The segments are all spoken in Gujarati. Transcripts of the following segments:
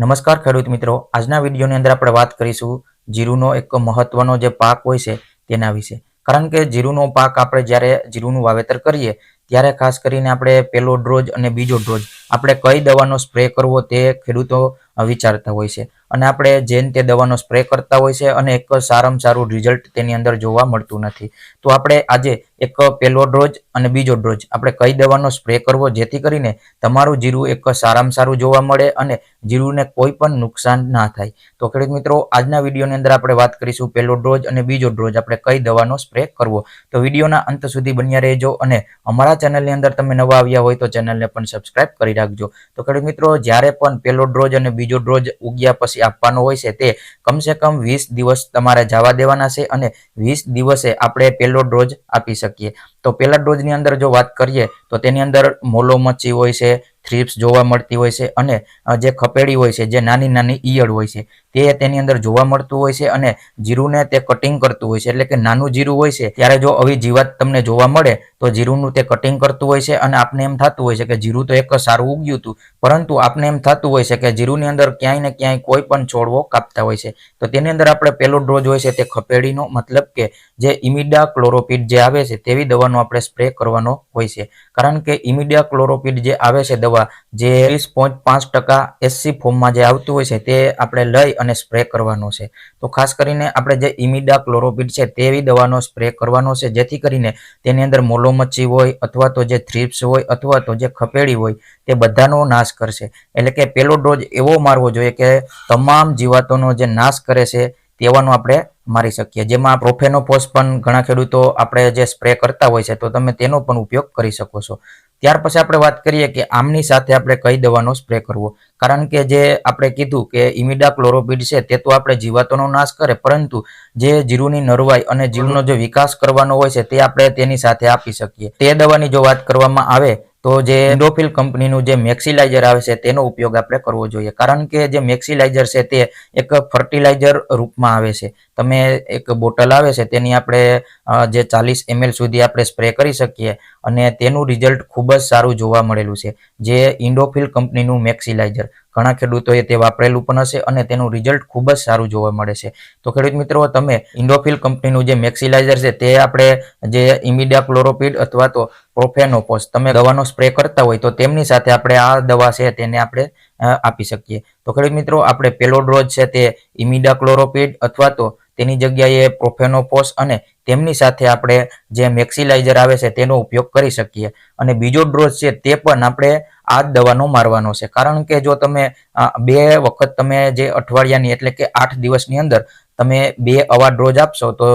નમસ્કાર ખેડૂત મિત્રો. આજના વિડીયોની અંદર આપણે વાત કરીશું જીરુનો એક મહત્વનો જે પાક હોય છે તેના વિશે. કારણ કે જીરુનો પાક આપણે જ્યારે જીરુનું વાવેતર કરીએ ત્યારે ખાસ કરીને આપણે પહેલો ડ્રોજ અને બીજો ડ્રોજ આપણે કઈ દવાનો સ્પ્રે કરવો તે ખેડૂતો વિચારતા હોય છે. અને આપણે જેન તે દવાનો સ્પ્રે કરતા હોય છે અને એક સારામાં સારું રિઝલ્ટ તેની અંદર જોવા મળતું નથી. તો આપણે આજે એક પહેલો ડ્રોજ અને બીજો ડ્રોજ આપણે કઈ દવાનો સ્પ્રે કરવો જેથી કરીને તમારું જીરું એક સારામાં સારું જોવા મળે અને જીરુને કોઈ પણ નુકસાન ના થાય. તો ખેડૂત મિત્રો, આજના વિડીયોની અંદર આપણે વાત કરીશું પહેલો ડોઝ અને બીજો ડ્રોજ આપણે કઈ દવાનો સ્પ્રે કરવો. તો વિડીયોના અંત સુધી બન્યા રહેજો અને અમારા ચેનલની અંદર તમે નવા આવ્યા હોય તો ચેનલને પણ સબસ્ક્રાઇબ કરી રાખજો. તો ખેડૂત મિત્રો, જ્યારે પણ પહેલો ડ્રોજ અને બીજો ડોઝ ઉગ્યા પછી આપવાનો હોય છે તે કમસે કમ વીસ દિવસ તમારે જવા દેવાના છે અને વીસ દિવસે આપણે પહેલો ડોઝ આપી શકીએ. તો પહેલા ડોઝની અંદર જો વાત કરીએ, તો તેની અંદર મોલો મચ્છી હોય છે, થ્રીપ્સ જોવા મળતી હોય છે અને જે ખપેડી હોય છે, જે નાની નાની ઈયળ હોય છે તે તેની અંદર જોવા મળતું હોય છે અને જીરુને તે કટિંગ કરતું હોય છે. એટલે કે નાનું જીરું હોય છે, ત્યારે જો આવી જીવાત તમને જોવા મળે, તો જીરુનું તે કટિંગ કરતું હોય છે અને આપને એમ થતું હોય છે કે જીરું તો એક સારું ઉગ્યું હતું. પરંતુ આપને એમ થતું હોય છે કે જીરુની અંદર ક્યાંય ને ક્યાંય કોઈ પણ છોડવો કાપતા હોય છે. તો તેની અંદર આપણે પહેલો ડોઝ હોય છે તે ખપેડીનો, મતલબ કે જે ઇમિડા ક્લોરોપિડ જે આવે છે તેવી દવાનો આપણે સ્પ્રે કરવાનો હોય છે. કારણ કે ઇમિડિયા ક્લોરોપિડ જે આવે છે દવા, જે વીસ પોઈન્ટ પાંચ ટકા એસસી ફોર્મમાં જે આવતું હોય છે તે આપણે લઈ અને સ્પ્રે કરવાનો છે. તો ખાસ કરીને આપણે જે ઇમિડા ક્લોરોપિડ છે તેવી દવાનો સ્પ્રે કરવાનો છે, જેથી કરીને તેની અંદર મોલોમચ્છી હોય અથવા તો જે થ્રીપ્સ હોય અથવા તો જે ખપેડી હોય તે બધાનો નાશ કરશે. એટલે કે પેલો ડોઝ એવો મારવો જોઈએ કે તમામ જીવાતોનો જે નાશ કરે છે તેવાનો આપણે મારી શકીએ. જેમાં પ્રોફેનોફોસ પણ ઘણા ખેડૂતો આપણે જે સ્પ્રે કરતા હોય છે તો તમે તેનો પણ ઉપયોગ કરી શકો છો. ત્યાર પછી આપણે વાત કરીએ કે આમની સાથે આપણે કઈ દવાનો સ્પ્રે કરવો? કારણ કે જે આપણે કીધું કે ઇમિડા ક્લોરોપિડ છે, તે તો આપણે જીવાતોનો નાશ કરે, પરંતુ જે જીરુની નરવાઈ અને જીવનો જે વિકાસ કરવાનો હોય છે, તે આપણે તેની સાથે આપી શકીએ. તે દવાની જો વાત કરવામાં આવે તો જે ઇન્ડોફિલ કંપનીનું જે મેક્સિલાઇઝર આવે છે તેનો ઉપયોગ આપણે કરવો જોઈએ. કારણ કે જે મેક્સિલાઇઝર છે તે એક ફર્ટિલાઇઝર રૂપમાં આવે છે. તમે એક બોટલ આવે છે તેની આપણે જે ચાલીસ એમએલ સુધી આપણે સ્પ્રે કરી શકીએ અને તેનું રિઝલ્ટ ખૂબ જ સારું જોવા મળેલું છે. જે ઇન્ડોફિલ કંપનીનું મેક્સિલાઇઝર. ઘણા ખેડૂતોએ તે વાપરેલું પણ હશે અને તેનું રિઝલ્ટ ખૂબ જ સારું જોવા મળે છે. તો ખેડૂત મિત્રો, તમે ઇન્ડોફિલ કંપનીનું જે મેક્સિલાઇઝર છે, તે આપણે જે ઇમિડિયા ક્લોરોપિડ અથવા તો પ્રોફેનોપોસ તમે દવાનો સ્પ્રે કરતા હોય તો તેમની સાથે આપણે આ દવા છે તેને આપણે આપી શકીએ. તો ખેડૂત મિત્રો, આપણે પેલો ડોઝ છે તે ઇમિડા ક્લોરોપિડ અથવા તો તેની જગ્યાએ પ્રોફેનોપોસ અને તેમની સાથે આપણે જે મેક્સિલાઇઝર આવે છે તેનો ઉપયોગ કરી શકીએ. અને બીજો ડ્રોઝ છે તે પણ આપણે આ દવાનો મારવાનો છે. કારણ કે જો તમે બે વખત તમે જે અઠવાડિયાની એટલે કે આઠ દિવસની અંદર તમે બે અવા ડોઝ આપશો તો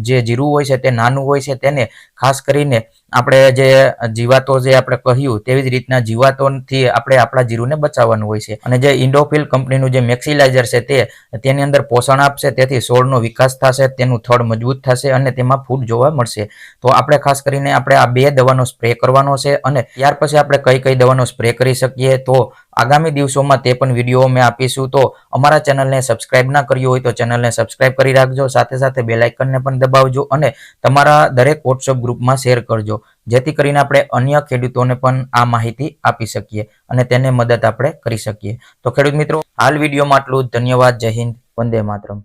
જે જીરું હોય છે તે નાનું હોય છે તેને ખાસ કરીને આપણે જે જીવાતો જે આપણે કહ્યું, તેવી જ રીતના જીવાતોથી આપણે આપણા જીરુને બચાવવાનું હોય છે. અને જે ઇન્ડોફિલ કંપનીનું જે મેક્સિલાઇઝર છે તે, તેની અંદર પોષણ આપશે, તેથી છોડનો વિકાસ થશે, તેનું થડ મજબૂત થશે અને તેમાં ફૂટ જોવા મળશે. તો આપણે ખાસ કરીને આપણે આ બે દવાનો સ્પ્રે કરવાનો છે અને ત્યાર પછી આપણે કઈ કઈ દવાનો સ્પ્રે કરી શકીએ, તો આગામી દિવસોમાં તે પણ વીડિયો અમે આપીશું. તો અમારા ચેનલને સબસ્ક્રાઇબ ના કર્યું હોય તો ચેનલને સબસ્ક્રાઇબ કરી રાખજો, સાથે સાથે બેલાઇકનને પણ દબાવજો અને તમારા દરેક વોટ્સઅપ ગ્રુપમાં શેર કરજો. જેથી કરીને આપણે અન્ય ખેડૂતોને પણ આ માહિતી આપી શકીએ અને તેને મદદ આપણે કરી શકીએ. તો ખેડૂત મિત્રો, હાલ વિડીયોમાં આટલું ધન્યવાદ. જય હિન્દ. વંદે માતરમ.